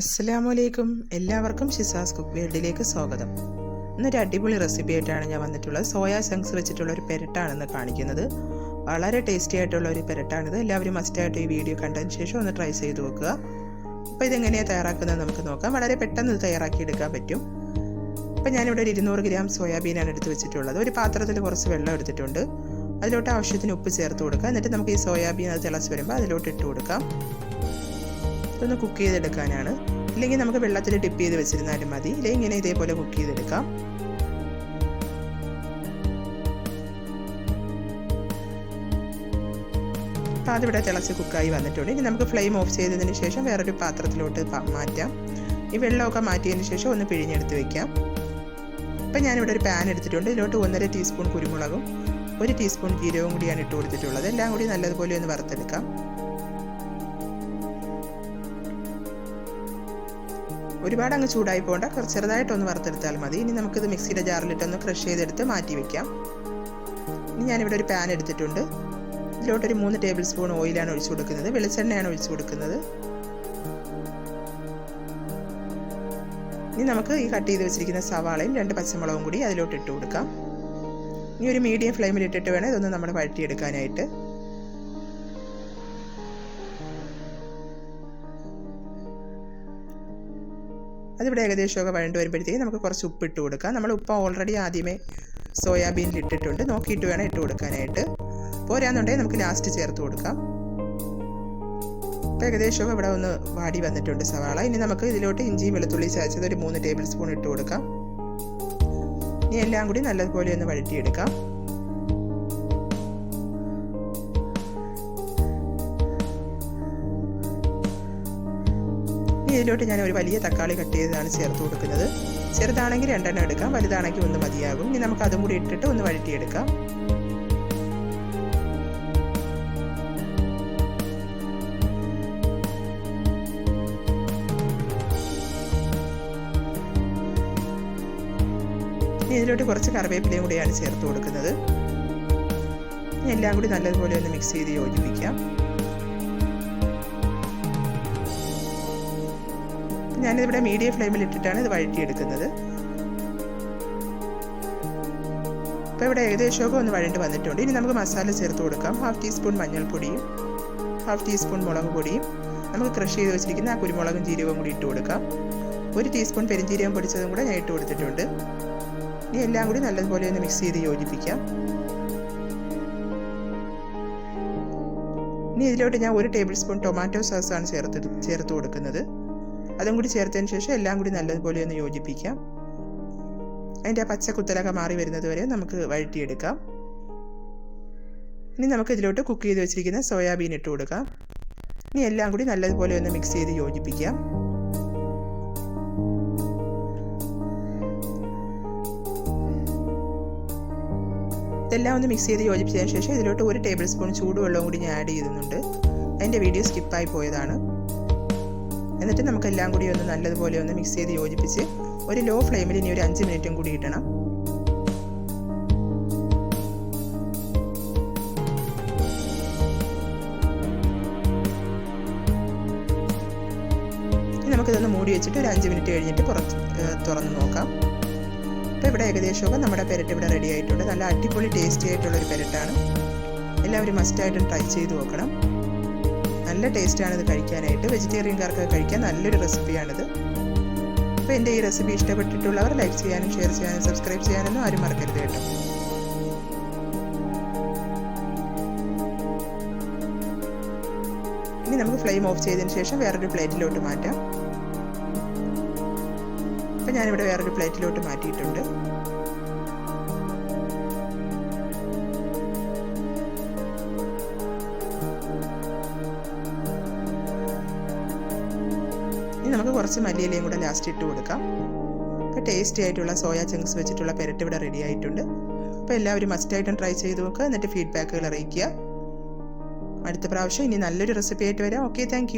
അസ്സലാമലൈക്കും. എല്ലാവർക്കും ഷിസാസ് കുക്ക് വേൾഡിലേക്ക് സ്വാഗതം. ഇന്നൊരു അടിപൊളി റെസിപ്പി ആയിട്ടാണ് ഞാൻ വന്നിട്ടുള്ളത്. സോയാ ചങ്ക്സ് വെച്ചിട്ടുള്ള ഒരു പെരട്ടാണെന്ന് കാണിക്കുന്നത്. വളരെ ടേസ്റ്റി ആയിട്ടുള്ള ഒരു പെരട്ടാണിത്. എല്ലാവരും മസ്റ്റായിട്ട് ഈ വീഡിയോ കണ്ടതിന് ശേഷം ഒന്ന് ട്രൈ ചെയ്ത് നോക്കുക. അപ്പോൾ ഇതെങ്ങനെയാണ് തയ്യാറാക്കുന്നത് നമുക്ക് നോക്കാം. വളരെ പെട്ടെന്ന് ഇത് തയ്യാറാക്കി എടുക്കാൻ പറ്റും. അപ്പോൾ ഞാനിവിടെ ഒരു ഇരുന്നൂറ് ഗ്രാം സോയാബീനാണ് എടുത്ത് വെച്ചിട്ടുള്ളത്. ഒരു പാത്രത്തിൽ കുറച്ച് വെള്ളം എടുത്തിട്ടുണ്ട്. അതിലോട്ട് ആവശ്യത്തിന് ഉപ്പ് ചേർത്ത് കൊടുക്കുക. എന്നിട്ട് നമുക്ക് ഈ സോയാബീൻ അത് തിളച്ച് വരുമ്പോൾ അതിലോട്ട് ഇട്ട് കൊടുക്കാം. ഇതൊന്ന് കുക്ക് ചെയ്തെടുക്കാനാണ്. ഇല്ലെങ്കിൽ നമുക്ക് വെള്ളത്തിൽ ഡിപ്പ് ചെയ്ത് വെച്ചിരുന്നാലും മതി. ഇല്ലെങ്കിൽ ഇങ്ങനെ ഇതേപോലെ കുക്ക് ചെയ്തെടുക്കാം. അപ്പോൾ അതിവിടെ തിളച്ച് കുക്കായി വന്നിട്ടുണ്ട്. ഇനി നമുക്ക് ഫ്ലെയിം ഓഫ് ചെയ്തതിന് ശേഷം വേറൊരു പാത്രത്തിലോട്ട് മാറ്റാം. ഈ വെള്ളമൊക്കെ മാറ്റിയതിന് ശേഷം ഒന്ന് പിഴിഞ്ഞെടുത്ത് വെക്കാം. ഇപ്പം ഞാനിവിടെ ഒരു പാൻ എടുത്തിട്ടുണ്ട്. ഇതിലോട്ട് ഒന്നര ടീസ്പൂൺ കുരുമുളകും ഒരു ടീസ്പൂൺ ജീരകവും കൂടിയാണ് ഇട്ട് കൊടുത്തിട്ടുള്ളത്. എല്ലാം കൂടി നല്ലതുപോലെ ഒന്ന് വറുത്തെടുക്കാം. ഒരുപാട് അങ്ങ് ചൂടായി പോകണ്ട. കുറച്ച് ചെറുതായിട്ടൊന്ന് വറുത്തെടുത്താൽ മതി. ഇനി നമുക്കിത് മിക്സിയുടെ ജാറിലിട്ടൊന്ന് ക്രഷ് ചെയ്തെടുത്ത് മാറ്റി വെക്കാം. ഇനി ഞാനിവിടെ ഒരു പാൻ എടുത്തിട്ടുണ്ട്. ഇതിലോട്ടൊരു മൂന്ന് ടേബിൾ സ്പൂൺ ഓയിലാണ് ഒഴിച്ചു കൊടുക്കുന്നത്. വെളിച്ചെണ്ണയാണ് ഒഴിച്ചു കൊടുക്കുന്നത്. ഇനി നമുക്ക് ഈ കട്ട് ചെയ്ത് വെച്ചിരിക്കുന്ന സവാളയും രണ്ട് പച്ചമുളകും കൂടി അതിലോട്ട് ഇട്ട് കൊടുക്കാം. ഇനി ഒരു മീഡിയം ഫ്ലെയിമിൽ ഇട്ടിട്ട് വേണം ഇതൊന്ന് നമ്മൾ വഴറ്റിയെടുക്കാനായിട്ട്. അതിവിടെ ഏകദേശമൊക്കെ വഴണ്ട് വരുമ്പോഴത്തേക്ക് നമുക്ക് കുറച്ച് ഉപ്പ് ഇട്ട് കൊടുക്കാം. നമ്മൾ ഉപ്പ് ഓൾറെഡി ആദ്യമേ സോയാബീനിൽ ഇട്ടിട്ടുണ്ട്. നോക്കിയിട്ട് വേണം ഇട്ട് കൊടുക്കാനായിട്ട്. പോരാന്നുണ്ടെങ്കിൽ നമുക്ക് ലാസ്റ്റ് ചേർത്ത് കൊടുക്കാം. ഇപ്പോൾ ഏകദേശമൊക്കെ ഇവിടെ ഒന്ന് വാടി വന്നിട്ടുണ്ട് സവാള. ഇനി നമുക്ക് ഇതിലോട്ട് ഇഞ്ചിയും വെളുത്തുള്ളി ചതച്ചത് ഒരു മൂന്ന് ടേബിൾ സ്പൂൺ ഇട്ട് കൊടുക്കാം. ഇനി എല്ലാം കൂടി നല്ലതുപോലെ ഒന്ന് വഴറ്റിയെടുക്കാം. ഇതിലോട്ട് ഞാൻ ഒരു വലിയ തക്കാളി കട്ട് ചെയ്തതാണ് ചേർത്ത് കൊടുക്കുന്നത്. ചെറുതാണെങ്കിൽ രണ്ടെണ്ണം എടുക്കാം വലുതാണെങ്കിൽ ഒന്ന് മതിയാകും. ഇനി നമുക്ക് അതും കൂടി ഇട്ടിട്ട് ഒന്ന് വഴറ്റിയെടുക്കാം. ഇനി ഇതിലോട്ട് കുറച്ച് കറിവേപ്പിലയും കൂടിയാണ് ചേർത്ത് കൊടുക്കുന്നത്. എല്ലാം കൂടി നല്ലതുപോലെ ഒന്ന് മിക്സ് ചെയ്ത് യോജിപ്പിക്കാം. ഞാനിതിവിടെ മീഡിയം ഫ്ലെയിമിൽ ഇട്ടിട്ടാണ് ഇത് വഴറ്റിയെടുക്കുന്നത്. അപ്പോൾ ഇവിടെ ഏകദേശമൊക്കെ ഒന്ന് വഴണ്ട് വന്നിട്ടുണ്ട്. ഇനി നമുക്ക് മസാല ചേർത്ത് കൊടുക്കാം. ഹാഫ് ടീസ്പൂൺ മഞ്ഞൾപ്പൊടിയും ഹാഫ് ടീസ്പൂൺ മുളക് പൊടിയും. നമുക്ക് ക്രഷ് ചെയ്ത് വെച്ചിരിക്കുന്ന ആ കുരുമുളകും ജീരകവും കൂടി ഇട്ട് കൊടുക്കാം. ഒരു ടീസ്പൂൺ പെരിഞ്ജീരകം പൊടിച്ചതും കൂടെ ഞാൻ ഇട്ട് കൊടുത്തിട്ടുണ്ട്. ഇനി എല്ലാം കൂടി നല്ലതുപോലെ ഒന്ന് മിക്സ് ചെയ്ത് യോജിപ്പിക്കാം. ഇനി ഇതിലോട്ട് ഞാൻ ഒരു ടേബിൾ സ്പൂൺ ടൊമാറ്റോ സോസാണ് ചേർത്ത് ചേർത്ത് കൊടുക്കുന്നത്. അതും കൂടി ചേർത്തതിന് ശേഷം എല്ലാം കൂടി നല്ലതുപോലെ ഒന്ന് യോജിപ്പിക്കാം. അതിന്റെ ആ പച്ച കുത്തലൊക്കെ മാറി വരുന്നത് വരെ നമുക്ക് വഴറ്റിയെടുക്കാം. ഇനി നമുക്ക് ഇതിലോട്ട് കുക്ക് ചെയ്ത് വെച്ചിരിക്കുന്ന സോയാബീൻ ഇട്ട് കൊടുക്കാം. ഇനി എല്ലാം കൂടി നല്ലതുപോലെ ഒന്ന് മിക്സ് ചെയ്ത് യോജിപ്പിക്കാം. ഇതെല്ലാം ഒന്ന് മിക്സ് ചെയ്ത് യോജിപ്പിച്ചതിന് ശേഷം ഇതിലോട്ട് ഒരു ടേബിൾ സ്പൂൺ ചൂടുവെള്ളവും കൂടി ഞാൻ ആഡ് ചെയ്യുന്നുണ്ട്. അതിന്റെ വീഡിയോ സ്കിപ്പായി പോയതാണ്. എന്നിട്ട് നമുക്കെല്ലാം കൂടി ഒന്ന് നല്ലതുപോലെ ഒന്ന് മിക്സ് ചെയ്ത് യോജിപ്പിച്ച് ഒരു ലോ ഫ്ലെയിമിൽ ഇനി ഒരു അഞ്ച് മിനിറ്റും കൂടി ഇടണം. നമുക്കിതൊന്ന് മൂടി വെച്ചിട്ട് ഒരു അഞ്ച് മിനിറ്റ് കഴിഞ്ഞിട്ട് പുറത്ത് തുറന്ന് നോക്കാം. അപ്പോൾ ഇവിടെ ഏകദേശമൊക്കെ നമ്മുടെ പെരട്ട് ഇവിടെ റെഡി ആയിട്ടുണ്ട്. നല്ല അടിപൊളി ടേസ്റ്റി ആയിട്ടുള്ളൊരു പെരട്ടാണ്. എല്ലാവരും മസ്റ്റായിട്ടും ട്രൈ ചെയ്ത് നോക്കണം. നല്ല ടേസ്റ്റാണ് ഇത് കഴിക്കാനായിട്ട്. വെജിറ്റേറിയൻകാർക്ക് കഴിക്കാൻ നല്ലൊരു റെസിപ്പിയാണിത്. അപ്പോൾ എന്റെ ഈ റെസിപ്പി ഇഷ്ടപ്പെട്ടിട്ടുള്ളവർ ലൈക്ക് ചെയ്യാനും ഷെയർ ചെയ്യാനും സബ്സ്ക്രൈബ് ചെയ്യാനൊന്നും ആരും മറക്കരുത് കേട്ടോ. ഇനി നമുക്ക് ഫ്ലെയിം ഓഫ് ചെയ്തതിന് ശേഷം വേറൊരു പ്ലേറ്റിലോട്ട് മാറ്റാം. അപ്പം ഞാനിവിടെ വേറൊരു പ്ലേറ്റിലോട്ട് മാറ്റിയിട്ടുണ്ട്. ഇനി നമുക്ക് കുറച്ച് മല്ലിയിലയും കൂടെ ലാസ്റ്റ് ഇട്ട് കൊടുക്കാം. അപ്പോൾ ടേസ്റ്റി ആയിട്ടുള്ള സോയാ ചങ്ക്സ് വെച്ചിട്ടുള്ള പെരട്ട് ഇവിടെ റെഡി ആയിട്ടുണ്ട്. അപ്പോൾ എല്ലാവരും മസ്റ്റായിട്ടും ട്രൈ ചെയ്ത് നോക്കുക. എന്നിട്ട് ഫീഡ്ബാക്കുകൾ അറിയിക്കുക. അടുത്ത പ്രാവശ്യം ഇനി നല്ലൊരു റെസിപ്പി ആയിട്ട് വരാം. Okay thank